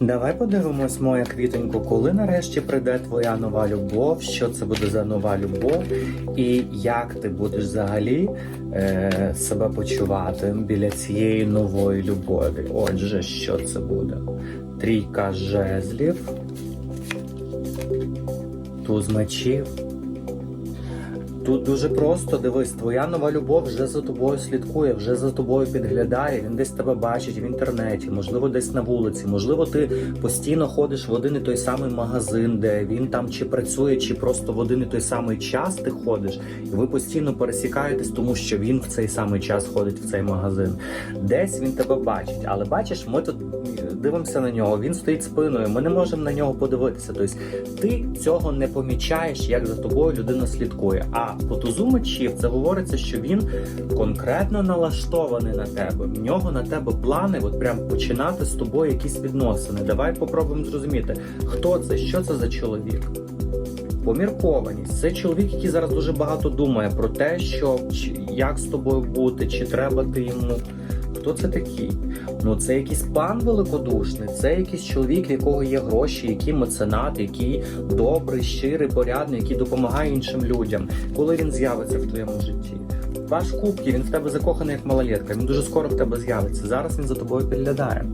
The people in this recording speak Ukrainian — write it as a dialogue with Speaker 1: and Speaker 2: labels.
Speaker 1: Давай подивимось, моя квітонько, коли нарешті прийде твоя нова любов, що це буде за нова любов, і як ти будеш взагалі е, себе почувати біля цієї нової любові. Отже, що це буде? Трійка жезлів, туз мечів. Тут дуже просто дивись, твоя нова любов вже за тобою слідкує, вже за тобою підглядає. Він десь тебе бачить в інтернеті, можливо, десь на вулиці. Можливо, ти постійно ходиш в один і той самий магазин, де він там чи працює, чи просто в один і той самий час ти ходиш, і ви постійно пересікаєтесь, тому що він в цей самий час ходить в цей магазин. Десь він тебе бачить, але бачиш, ми тут дивимося на нього. Він стоїть спиною. Ми не можемо на нього подивитися. Тобто ти цього не помічаєш, як за тобою людина слідкує. А по тузу мечів це говориться, що він конкретно налаштований на тебе. В нього на тебе плани, от прям починати з тобою якісь відносини. Давай попробуємо зрозуміти, хто це, що це за чоловік. Поміркованість. Це чоловік, який зараз дуже багато думає про те, що як з тобою бути, чи треба ти йому. Хто це такий? Ну це якийсь пан великодушний, це якийсь чоловік, в якого є гроші, який меценат, який добрий, щирий, порядний, який допомагає іншим людям. Коли він з'явиться в твоєму житті? Ваш кубки, він в тебе закоханий як малолетка. Він дуже скоро в тебе з'явиться. Зараз він за тобою підглядає.